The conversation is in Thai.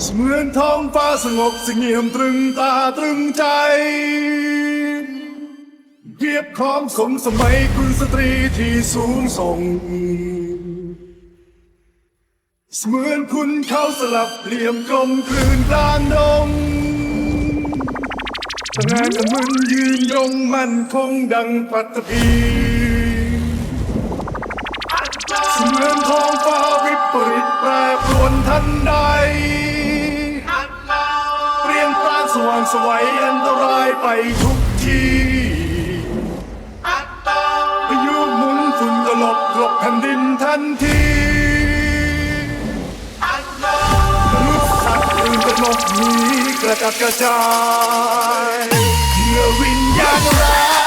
เสมือนท้องฟ้าสงบเสงี่ยมตรึงตาตรึงใจเกียบของสมสมัยคุณสตรีที่สูงส่งเสมือนคุณเขาสลับเหลี่ยมกลมกลืนกลางดงทงานกับมึนยืนยงมั่นคงดังปัตภีเสมือนท้องฟ้าวิปริานสว่างไสวัยอันตรายไปทุกทีพายุหมุนฝุ่นตลบหลบแผ่นดินทันทีมนุษย์สัตว์ตื่นตระหนกหนีกระจัดกระจายเมื่อวิญญาณร้าย